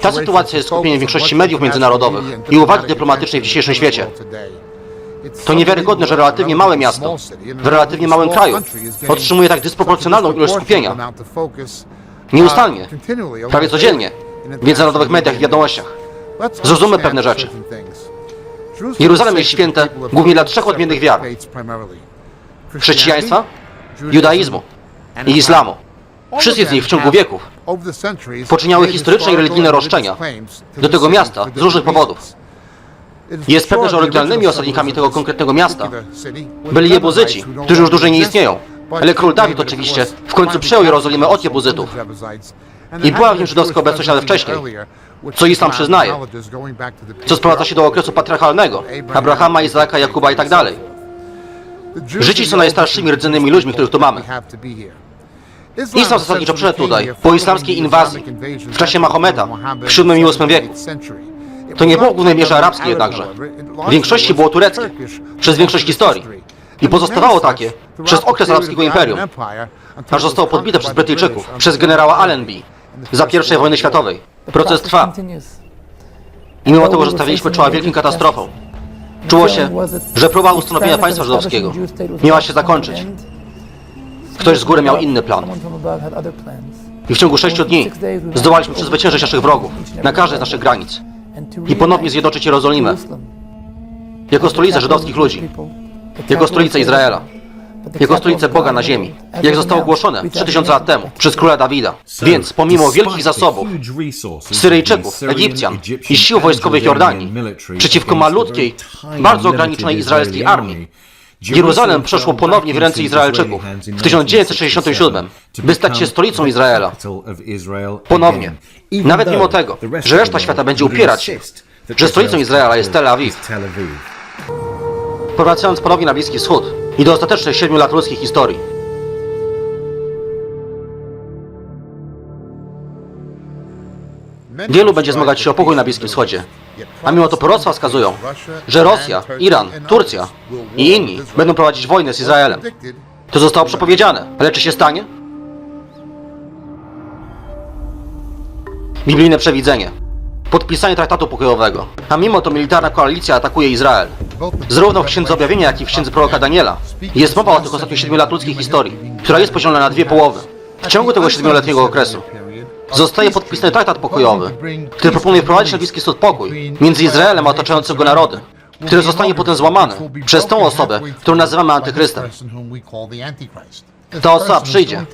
Ta sytuacja jest skupieniem większości mediów międzynarodowych i uwagi dyplomatycznej w dzisiejszym świecie. To niewiarygodne, że relatywnie małe miasto w relatywnie małym kraju otrzymuje tak dysproporcjonalną ilość skupienia. Nieustannie, prawie codziennie, w międzynarodowych mediach i wiadomościach. Zrozummy pewne rzeczy. Jeruzalem jest święte głównie dla trzech odmiennych wiar. Chrześcijaństwa, judaizmu i islamu. Wszystkie z nich w ciągu wieków poczyniały historyczne i religijne roszczenia do tego miasta z różnych powodów. Jest pewne, że oryginalnymi osadnikami tego konkretnego miasta byli Jebuzyci, którzy już dłużej nie istnieją. Ale król Dawid oczywiście w końcu przejął Jerozolimę od Jebuzytów. I była w nim żydowska obecność nawet wcześniej, co islam przyznaje, co sprowadza się do okresu patriarchalnego, Abrahama, Izaaka, Jakuba i tak dalej. Żydzi są najstarszymi rdzennymi ludźmi, których tu mamy. Islam zasadniczo przyszedł tutaj po islamskiej inwazji w czasie Mahometa w VII i VIII wieku. To nie było w głównej mierze arabskie jednakże. W większości było tureckie, przez większość historii. I pozostawało takie przez okres arabskiego imperium, aż zostało podbite przez Brytyjczyków, przez generała Allenby za I wojny światowej. Proces trwa i mimo tego, że stawiliśmy czoła wielkim katastrofom, czuło się, że próba ustanowienia państwa żydowskiego miała się zakończyć. Ktoś z góry miał inny plan. I w ciągu sześciu dni zdołaliśmy przezwyciężyć naszych wrogów na każdej z naszych granic i ponownie zjednoczyć Jerozolimę jako stolicę żydowskich ludzi, jako stolicę Izraela, jako stolicę Boga na ziemi, jak zostało ogłoszone 3000 lat temu przez króla Dawida. Więc pomimo wielkich zasobów Syryjczyków, Egipcjan i sił wojskowych Jordanii przeciwko malutkiej, bardzo ograniczonej izraelskiej armii, Jeruzalem przeszło ponownie w ręce Izraelczyków w 1967, by stać się stolicą Izraela. Ponownie. Nawet mimo tego, że reszta świata będzie upierać się, że stolicą Izraela jest Tel Awiw. Powracając ponownie na Bliski Wschód i do ostatecznych siedmiu lat ludzkiej historii. Wielu będzie zmagać się o pokój na Bliskim Wschodzie, a mimo to proroctwa wskazują, że Rosja, Iran, Turcja i inni będą prowadzić wojnę z Izraelem. To zostało przepowiedziane, ale czy się stanie? Biblijne przewidzenie. Podpisanie traktatu pokojowego. A mimo to militarna koalicja atakuje Izrael. Zarówno w Księdze Objawienia, jak i w Księdze Proroka Daniela jest mowa o tych ostatnich siedmiu lat ludzkiej historii, która jest podzielona na dwie połowy. W ciągu tego siedmioletniego okresu zostaje podpisany traktat pokojowy, który proponuje wprowadzić Bliski Wschód pokój między Izraelem a otaczające go narody, który zostanie potem złamany przez tą osobę, którą nazywamy antychrystem. Ta osoba przyjdzie.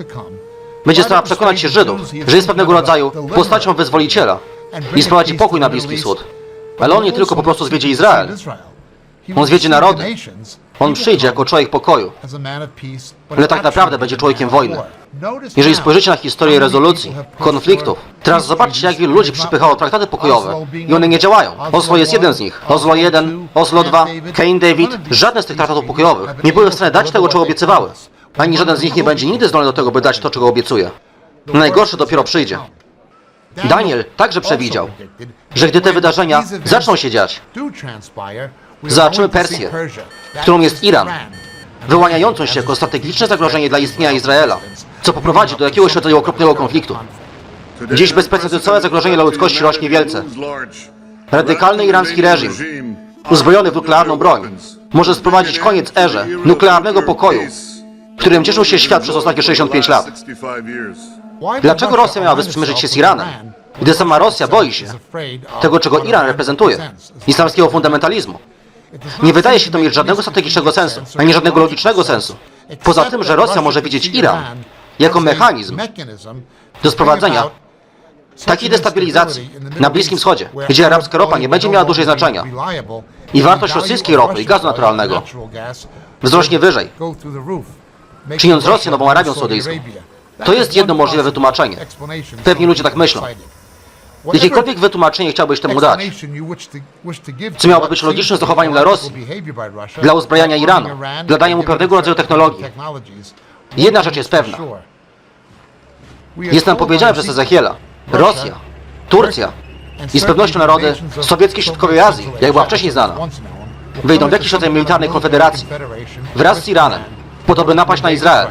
Będzie starała przekonać się Żydów, że jest pewnego rodzaju postacią wyzwoliciela i sprowadzi pokój na Bliski Wschód. Ale on nie tylko po prostu zwiedzie Izrael, on zwiedzie narody. On przyjdzie jako człowiek pokoju, ale tak naprawdę będzie człowiekiem wojny. Jeżeli spojrzycie na historię rezolucji, konfliktów, teraz zobaczcie, jak wielu ludzi przypychało traktaty pokojowe i one nie działają. Oslo jest jeden z nich. Oslo 1, Oslo 2, Cain David, żadne z tych traktatów pokojowych nie były w stanie dać tego, czego obiecywały. Ani żaden z nich nie będzie nigdy zdolny do tego, by dać to, czego obiecuje. Najgorsze dopiero przyjdzie. Daniel także przewidział, że gdy te wydarzenia zaczną się dziać, zobaczymy Persję, którą jest Iran, wyłaniającą się jako strategiczne zagrożenie dla istnienia Izraela, co poprowadzi do jakiegoś rodzaju okropnego konfliktu. Dziś bezprecedensowe zagrożenie dla ludzkości rośnie wielce. Radykalny irański reżim, uzbrojony w nuklearną broń, może sprowadzić koniec erze nuklearnego pokoju, którym cieszył się świat przez ostatnie 65 lat. Dlaczego Rosja miałaby sprzymierzyć się z Iranem, Gdy sama Rosja boi się tego, czego Iran reprezentuje, islamskiego fundamentalizmu. Nie wydaje się to mieć żadnego strategicznego sensu, ani żadnego logicznego sensu. Poza tym, że Rosja może widzieć Iran jako mechanizm do sprowadzenia takiej destabilizacji na Bliskim Wschodzie, gdzie arabska ropa nie będzie miała dużej znaczenia i wartość rosyjskiej ropy i gazu naturalnego wzrośnie wyżej, czyniąc Rosję nową Arabią Saudyjską. To jest jedno możliwe wytłumaczenie. Pewnie ludzie tak myślą. Jakiekolwiek wytłumaczenie chciałbyś temu dać, co miałoby być logicznym zachowaniem dla Rosji, dla uzbrajania Iranu, dla dania mu pewnego rodzaju technologii. Jedna rzecz jest pewna. Jest nam powiedziane przez Ezechiela. Rosja, Turcja i z pewnością narody sowieckie środkowej Azji, jak była wcześniej znana, wyjdą w jakiś rodzaj militarnej konfederacji wraz z Iranem, po to by napaść na Izrael.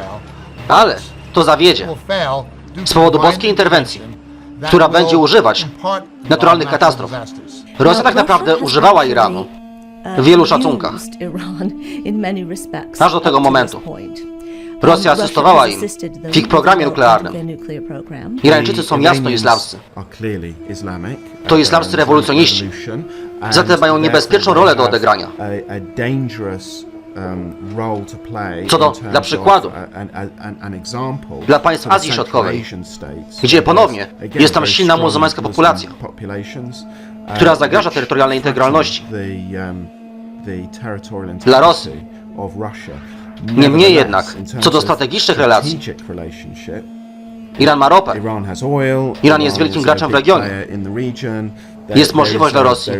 Ale to zawiedzie z powodu boskiej interwencji która będzie używać naturalnych katastrof. Rosja tak naprawdę używała Iranu w wielu szacunkach. Aż do tego momentu. Rosja asystowała im w ich programie nuklearnym. Irańczycy są jasno islamscy. To islamscy rewolucjoniści. Zatem mają niebezpieczną rolę do odegrania. Co do- dla przykładu, dla państw Azji Środkowej, gdzie ponownie jest tam silna muzułmańska populacja, która zagraża terytorialnej integralności. Dla Rosji. Niemniej jednak, co do strategicznych relacji, Iran ma ropę, Iran jest wielkim graczem w regionie. Jest możliwość dla Rosji,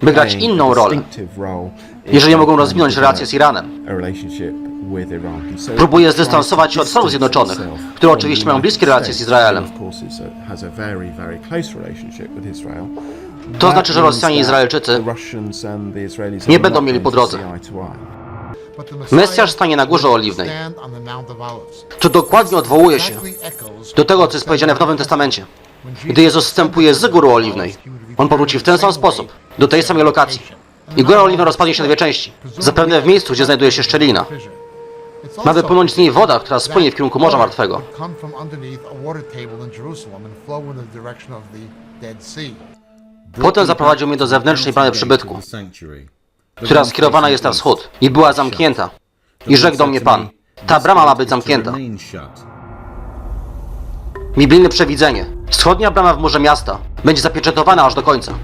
by grać inną rolę, jeżeli mogą rozwinąć relacje z Iranem. Próbuje zdystansować się od Stanów Zjednoczonych, które oczywiście mają bliskie relacje z Izraelem. To znaczy, że Rosjanie i Izraelczycy nie będą mieli po drodze. Mesjasz stanie na Górze Oliwnej. To dokładnie odwołuje się do tego, co jest powiedziane w Nowym Testamencie. Gdy Jezus wstępuje z Góry Oliwnej, On powróci w ten sam sposób, do tej samej lokacji. I Góra Oliwna rozpadnie się na dwie części, zapewne w miejscu, gdzie znajduje się szczelina. Ma wypłynąć z niej woda, która spłynie w kierunku Morza Martwego. Potem zaprowadził mnie do zewnętrznej bramy przybytku, która skierowana jest na wschód i była zamknięta. I rzekł do mnie Pan, ta brama ma być zamknięta. Biblijne przewidzenie. Wschodnia brama w murze miasta będzie zapieczętowana aż do końca.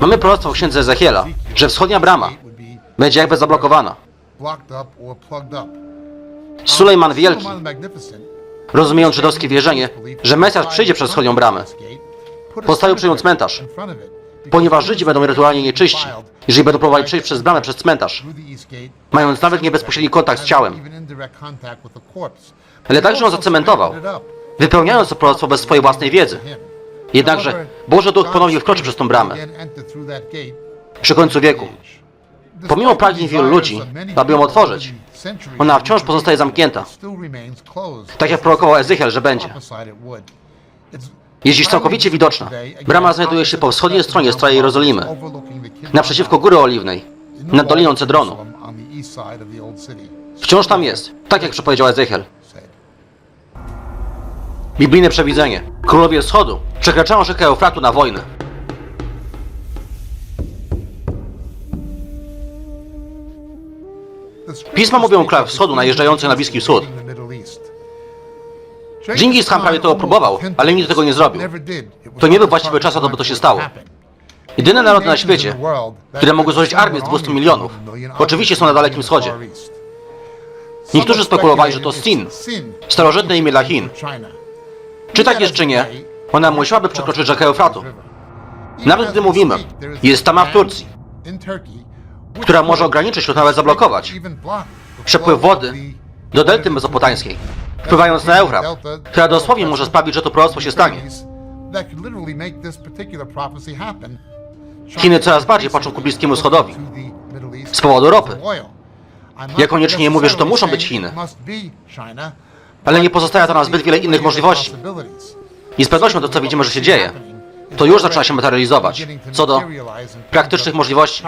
Mamy proroctwo w księdze Ezechiela, że wschodnia brama Będzie jakby zablokowana. Sulejman Wielki, rozumiejąc żydowskie wierzenie, że Mesjasz przyjdzie przez wschodnią bramę, postawił przy nią cmentarz, ponieważ Żydzi będą rytualnie nieczyści, jeżeli będą próbowali przejść przez bramę przez cmentarz, mając nawet nie bezpośredni kontakt z ciałem. ale także on zacementował, wypełniając to proroctwo bez swojej własnej wiedzy. Jednakże Boży Duch ponownie wkroczy przez tą bramę przy końcu wieku. Pomimo pragnień wielu ludzi, aby ją otworzyć, Ona wciąż pozostaje zamknięta, tak jak prorokował Ezechiel, że będzie. Jest dziś całkowicie widoczna. Brama znajduje się po wschodniej stronie Stara Jerozolimy, naprzeciwko Góry Oliwnej, nad Doliną Cedronu. Wciąż tam jest, tak jak przepowiedział Ezechiel. Biblijne przewidzenie. Królowie Wschodu przekraczają rzekę Eufratu na wojnę. Pisma mówią o krajach wschodu najeżdżających na Bliski Wschód. Dżingis Khan prawie to próbował, ale nigdy tego nie zrobił. To nie był właściwy czas, aby to się stało. Jedyne narody na świecie, które mogły złożyć armię z 200 milionów, oczywiście są na Dalekim Wschodzie. Niektórzy spekulowali, że to Sin, Starożytne imię dla Chin. Czy tak jest, czy nie, ona musiałaby przekroczyć rzekę Eufratu. Nawet gdy mówimy, jest tama w Turcji, która może ograniczyć lub nawet zablokować przepływ wody do delty mezopotańskiej, wpływając na Eufrat, która dosłownie może sprawić, że to proroctwo się stanie. Chiny coraz bardziej patrzą ku Bliskiemu Wschodowi z powodu ropy. Ja koniecznie nie mówię, że to muszą być Chiny, Ale nie pozostawia to nam zbyt wiele innych możliwości. I z pewnością to, co widzimy, że się dzieje, to już zaczyna się materializować co do praktycznych możliwości.